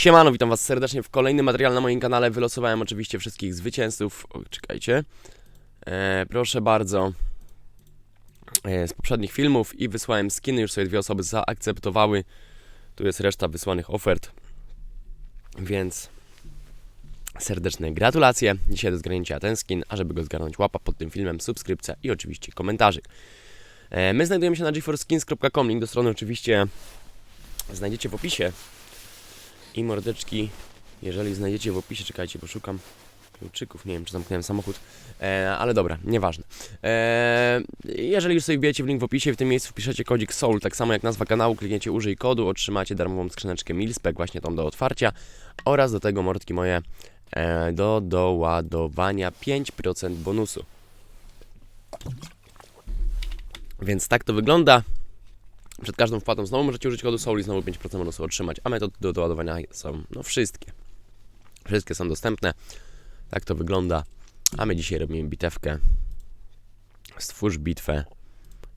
Siemano, witam was serdecznie w kolejnym materiale na moim kanale. Wylosowałem oczywiście wszystkich zwycięzców. O, czekajcie. E, proszę bardzo. E, z poprzednich filmów i wysłałem skiny. Już sobie dwie osoby zaakceptowały. Tu jest reszta wysłanych ofert. Więc serdeczne gratulacje. Dzisiaj do zgarnięcia ten skin, a żeby go zgarnąć łapa pod tym filmem, subskrypcja i oczywiście komentarzyk. E, my znajdujemy się na geforskins.com. Link do strony oczywiście znajdziecie w opisie. I mordeczki, jeżeli znajdziecie w opisie, czekajcie, bo szukam kluczyków, nie wiem czy zamknąłem samochód, e, ale dobra, nieważne. E, jeżeli już sobie wbijecie w link w opisie, w tym miejscu wpiszecie kodzik SOUL, tak samo jak nazwa kanału, klikniecie użyj kodu, otrzymacie darmową skrzyneczkę Milspec, właśnie tą do otwarcia oraz do tego mordki moje e, do doładowania 5% bonusu. Więc tak to wygląda. Przed każdą wpłatą znowu możecie użyć kodu SOUL i znowu 5% bonusu otrzymać, a metody do doładowania są no wszystkie. Wszystkie są dostępne. Tak to wygląda. A my dzisiaj robimy bitewkę. Stwórz bitwę.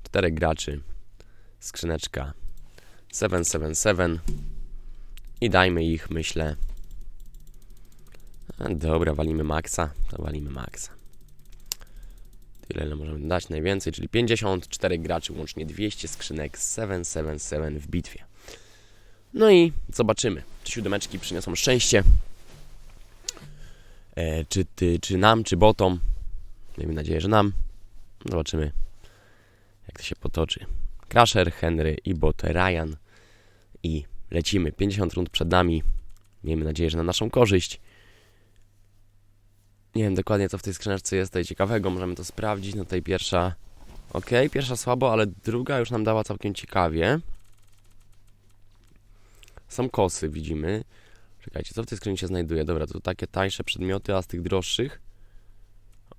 Czterech graczy. Skrzyneczka 777. I dajmy ich, myślę. Dobra, walimy maksa. To walimy maksa. Tyle, ile możemy dać najwięcej, czyli 54 graczy, łącznie 200 skrzynek 777 w bitwie. No i zobaczymy, czy siódemeczki przyniosą szczęście. E, czy, ty, czy nam, czy botom. Miejmy nadzieję, że nam. Zobaczymy, jak to się potoczy. Crusher, Henry i bot Ryan. I lecimy. 50 rund przed nami. Miejmy nadzieję, że na naszą korzyść. Nie wiem dokładnie co w tej skrzyneczce jest tutaj ciekawego, możemy to sprawdzić. No tutaj pierwsza. Ok, pierwsza słabo, ale druga już nam dała całkiem ciekawie. Są kosy, widzimy. Czekajcie, co w tej skrzynce się znajduje? Dobra, to takie tańsze przedmioty, a z tych droższych.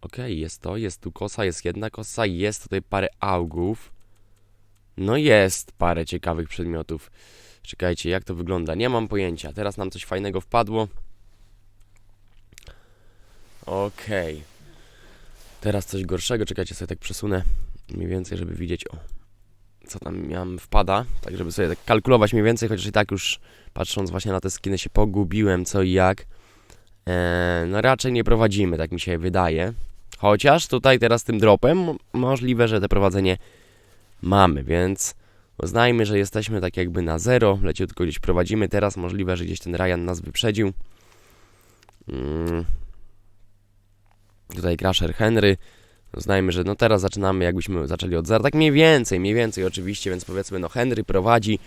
Ok, jest to, jest tu kosa, jest jedna kosa, jest tutaj parę augów. No jest parę ciekawych przedmiotów. Czekajcie, jak to wygląda? Nie mam pojęcia. Teraz nam coś fajnego wpadło. Okej. Teraz coś gorszego. Czekajcie, sobie tak przesunę mniej więcej, żeby widzieć, o, co tam miałem wpada. Tak, żeby sobie tak kalkulować mniej więcej, chociaż i tak już patrząc właśnie na te skiny się pogubiłem, co i jak. Eee, no raczej nie prowadzimy, tak mi się wydaje. Chociaż tutaj teraz tym dropem możliwe, że te prowadzenie mamy, więc uznajmy, że jesteśmy tak jakby na zero. Leciutko gdzieś prowadzimy. Teraz możliwe, że gdzieś ten Ryan nas wyprzedził. Mm. Tutaj Crusher Henry. Uznajmy, że no teraz zaczynamy jakbyśmy zaczęli od zera. Tak mniej więcej, mniej więcej oczywiście, więc powiedzmy no Henry prowadzi.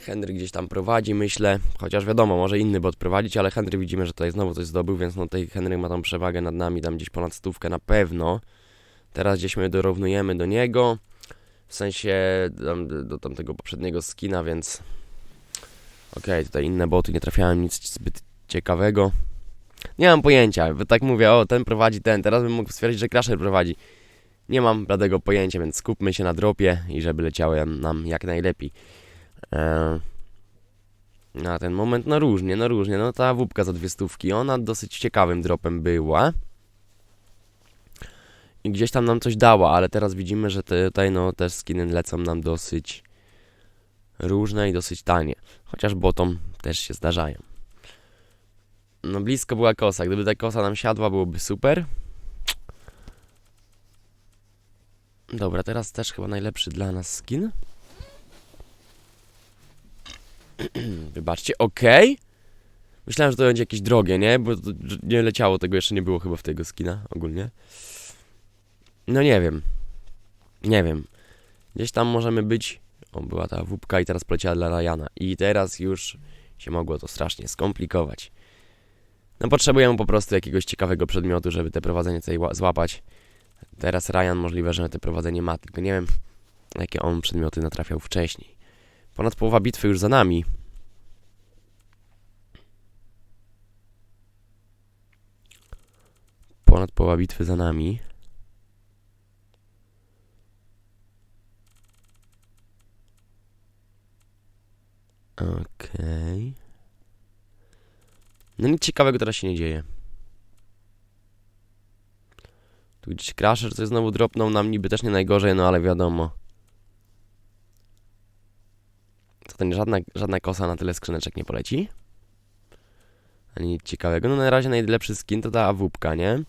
Henry gdzieś tam prowadzi, myślę, chociaż wiadomo, może inny bot prowadzić, ale Henry widzimy, że tutaj znowu coś zdobył, więc no tutaj Henry ma tą przewagę nad nami, tam gdzieś ponad stówkę na pewno. Teraz gdzieś my dorównujemy do niego, w sensie tam, do tamtego poprzedniego skina, więc okej, okay, tutaj inne boty, nie trafiałem nic zbyt ciekawego. Nie mam pojęcia, bo tak mówię, o ten prowadzi ten, teraz bym mógł stwierdzić, że Crusher prowadzi. Nie mam bladego pojęcia, więc skupmy się na dropie i żeby leciały nam jak najlepiej. Eee, na ten moment, no różnie, no różnie, no ta wódka za dwie stówki, ona dosyć ciekawym dropem była. I gdzieś tam nam coś dała, ale teraz widzimy, że tutaj no też skiny lecą nam dosyć różne i dosyć tanie. Chociaż botom też się zdarzają. No blisko była kosa. Gdyby ta kosa nam siadła, byłoby super. Dobra, teraz też chyba najlepszy dla nas skin. Wybaczcie, okej. Okay. Myślałem, że to będzie jakieś drogie, nie? Bo nie leciało, tego jeszcze nie było chyba w tego skina ogólnie. No nie wiem. Nie wiem. Gdzieś tam możemy być. O, była ta wódka i teraz poleciała dla Ryana. I teraz już się mogło to strasznie skomplikować. No potrzebujemy po prostu jakiegoś ciekawego przedmiotu, żeby te prowadzenie tutaj złapać. Teraz Ryan możliwe, że te prowadzenie ma, tylko nie wiem, jakie on przedmioty natrafiał wcześniej. Ponad połowa bitwy już za nami. Ponad połowa bitwy za nami. Okej. Okay. No nic ciekawego teraz się nie dzieje. Tu gdzieś Crusher coś znowu dropnął nam niby też nie najgorzej, no ale wiadomo. To ten żadna, żadna kosa na tyle skrzyneczek nie poleci. Ani nic ciekawego. No na razie najlepszy skin to ta awupka, nie?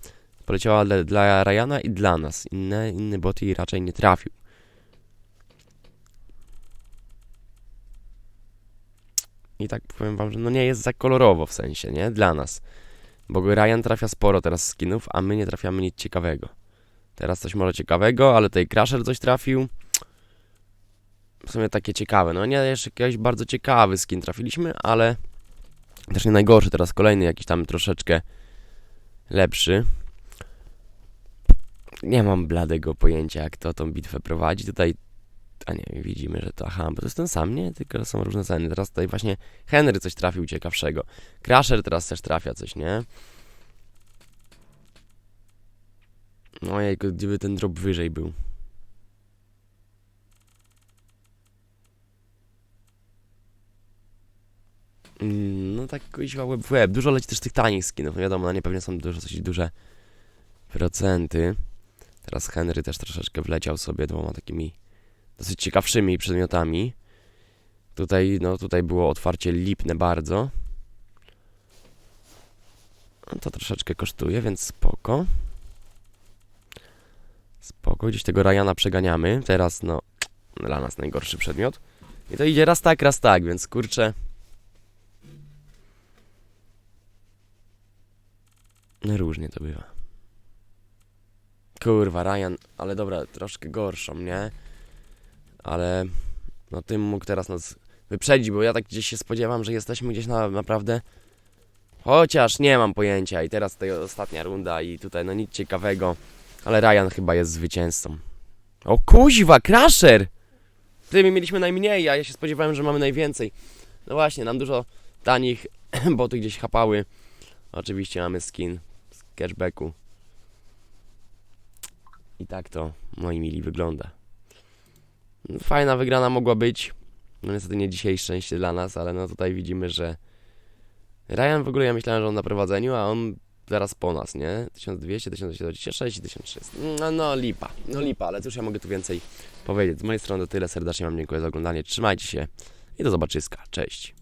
Poleciała dla, dla Ryana i dla nas. Inne, inny bot jej raczej nie trafił. I tak powiem wam, że no nie jest za kolorowo w sensie, nie? Dla nas. Bo Ryan trafia sporo teraz skinów, a my nie trafiamy nic ciekawego. Teraz coś może ciekawego, ale tutaj Crusher coś trafił. W sumie takie ciekawe. No nie, jeszcze jakiś bardzo ciekawy skin trafiliśmy, ale też nie najgorszy. Teraz kolejny jakiś tam troszeczkę lepszy. Nie mam bladego pojęcia, jak to tą bitwę prowadzi. Tutaj, a nie, widzimy, że to, aha, bo to jest ten sam, nie? Tylko są różne ceny. Teraz tutaj właśnie Henry coś trafił ciekawszego. Crusher teraz też trafia coś, nie? Ojejku, gdyby ten drop wyżej był. Mm, No tak kuźwa web w web. Dużo leci też tych tanich skinów. No wiadomo, na nie pewnie są dużo, dosyć duże procenty. Teraz Henry też troszeczkę wleciał sobie dwoma takimi dosyć ciekawszymi przedmiotami. Tutaj, no tutaj było otwarcie lipne bardzo. No to troszeczkę kosztuje, więc spoko. Spoko, gdzieś tego Ryana przeganiamy. Teraz, no, dla nas najgorszy przedmiot. I to idzie raz tak, raz tak, więc kurczę. No różnie to bywa. Kurwa, Ryan, ale dobra, troszkę gorszą, nie? Ale no tym mógł teraz nas wyprzedzić, bo ja tak gdzieś się spodziewam, że jesteśmy gdzieś na naprawdę. Chociaż nie mam pojęcia i teraz tutaj ostatnia runda i tutaj no nic ciekawego. Ale Ryan chyba jest zwycięzcą. O kuźwa, Crusher! Ty, my mieliśmy najmniej, a ja się spodziewałem, że mamy najwięcej. No właśnie, nam dużo tanich boty gdzieś chapały. Oczywiście mamy skin z cashbacku. I tak to, moi mili, wygląda. Fajna wygrana mogła być. No niestety nie dzisiaj szczęście dla nas, ale no tutaj widzimy, że Ryan w ogóle ja myślałem, że on na prowadzeniu, a on zaraz po nas, nie? 1200, 1226 i 1300. No, no lipa, no lipa, ale cóż ja mogę tu więcej powiedzieć. Z mojej strony to tyle, serdecznie wam dziękuję za oglądanie, trzymajcie się i do zobaczyska, cześć.